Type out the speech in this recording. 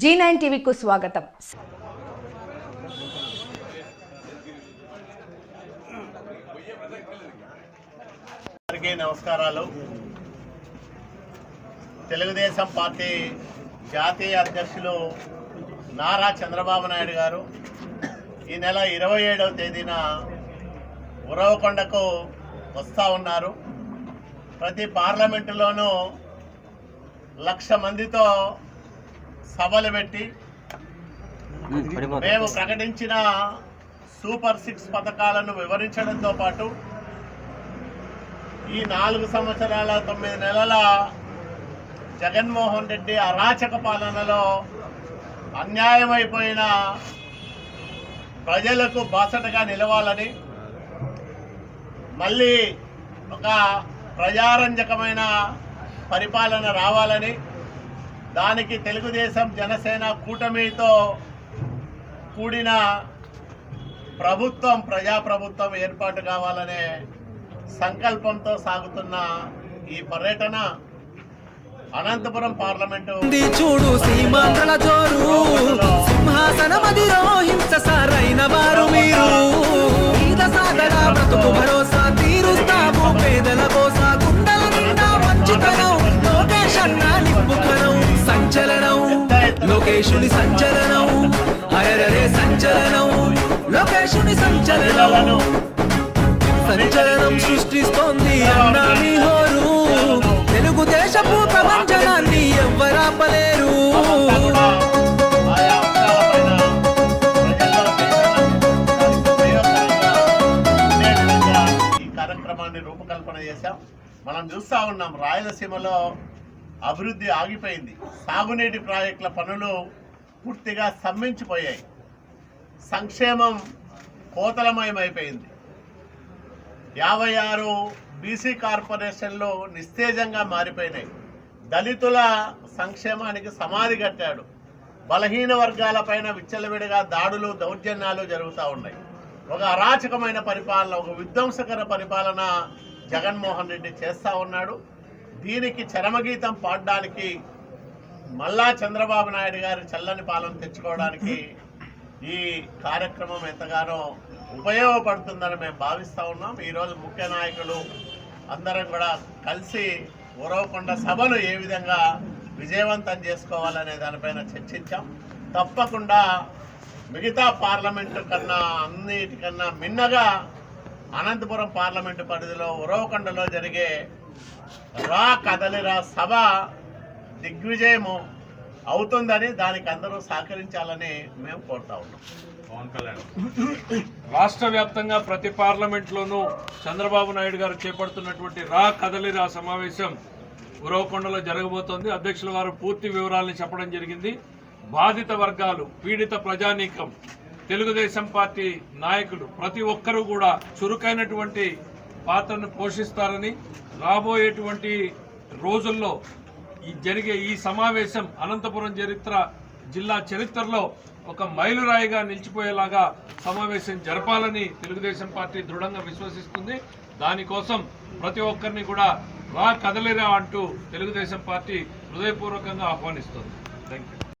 G nine టీవీకు స్వాగతం. అందరికీ నమస్కారాలు. తెలుగుదేశం పార్టీ జాతీయ అధ్యక్షులు నారా చంద్రబాబు నాయుడు గారు ఈ నెల ఇరవై ఏడవ తేదీన ఉరవకొండకు వస్తూ ఉన్నారు. ప్రతి పార్లమెంటులోనూ లక్ష మందితో సభలు పెట్టి మేము ప్రకటించిన సూపర్ సిక్స్ పథకాలను వివరించడంతో పాటు ఈ నాలుగు సంవత్సరాల తొమ్మిది నెలల జగన్మోహన్ రెడ్డి అరాచక పాలనలో అన్యాయమైపోయిన ప్రజలకు బాసటగా నిలవాలని మళ్ళీ ఒక ప్రజారంజకమైన పరిపాలన రావాలని దానికి తెలుగుదేశం జనసేన కూటమితో కూడిన ప్రభుత్వం ప్రజాప్రభుత్వం ఏర్పాటు కావాలనే సంకల్పంతో సాగుతున్న ఈ పర్యటన అనంతపురం పార్లమెంటు చూడు సింహాసనమదిలో లోకేశుని సంచలనం అరరే సంచలనం లోకేశుని సంచలనం సంచలనం సృష్టిస్తోంది అన్నా మీ హోరు తెలుగుదేశపు ప్రపంచనాన్ని ఎవ్వరాపలేరు కూడా కార్యక్రమాన్ని రూపకల్పన చేశాం. మనం చూస్తా ఉన్నాం రాయలసీమలో అభివృద్ధి ఆగిపోయింది. సాగునీటి ప్రాజెక్టుల పనులు పూర్తిగా స్తంభించిపోయాయి సంక్షేమం కోతలమయమైపోయింది. యాభై ఆరు బీసీ కార్పొరేషన్లు నిస్తేజంగా మారిపోయినాయి. దళితుల సంక్షేమానికి సమాధి కట్టాడు. బలహీన వర్గాలపైన విచ్చలవిడిగా దాడులు దౌర్జన్యాలు జరుగుతూ ఉన్నాయి. ఒక అరాచకమైన పరిపాలన ఒక విధ్వంసకర పరిపాలన జగన్మోహన్ రెడ్డి చేస్తూ ఉన్నాడు. దీనికి చరమగీతం పాడడానికి మళ్ళా చంద్రబాబు నాయుడు గారి చల్లని పాలన తెచ్చుకోవడానికి ఈ కార్యక్రమం ఎంతగానో ఉపయోగపడుతుందని మేము భావిస్తూ ఉన్నాం. ఈరోజు ముఖ్య నాయకులు అందరం కూడా కలిసి ఉరవకొండ సభను ఏ విధంగా విజయవంతం చేసుకోవాలనే దానిపైన చర్చించాం. తప్పకుండా మిగతా పార్లమెంటు కన్నా అన్నిటికన్నా మిన్నగా అనంతపురం పార్లమెంటు పరిధిలో ఉరవకొండలో జరిగే రా కదలిరా సభ దిగ్విజయము అవుతుందని దానికి అందరూ సహకరించాలని మేము కోరుతా ఉన్నాం. రాష్ట్ర వ్యాప్తంగా ప్రతి పార్లమెంట్లోనూ చంద్రబాబు నాయుడు గారు చేపడుతున్నటువంటి రా కదలిరా సమావేశం ఉరవకొండలో జరగబోతోంది. అధ్యక్షుల వారు పూర్తి వివరాలను చెప్పడం జరిగింది. బాధిత వర్గాలు పీడిత ప్రజానీకం తెలుగుదేశం పార్టీ నాయకులు ప్రతి ఒక్కరూ కూడా చురుకైనటువంటి పాత్రను పోషిస్తారని రాబోయేటువంటి రోజుల్లో ఈ జరిగే ఈ సమావేశం అనంతపురం చరిత్ర జిల్లా చరిత్రలో ఒక మైలురాయిగా నిలిచిపోయేలాగా సమావేశం జరపాలని తెలుగుదేశం పార్టీ దృఢంగా విశ్వసిస్తుంది. దానికోసం ప్రతి ఒక్కరిని కూడా రా కదలిరా అంటూ తెలుగుదేశం పార్టీ హృదయపూర్వకంగా ఆహ్వానిస్తుంది. Thank you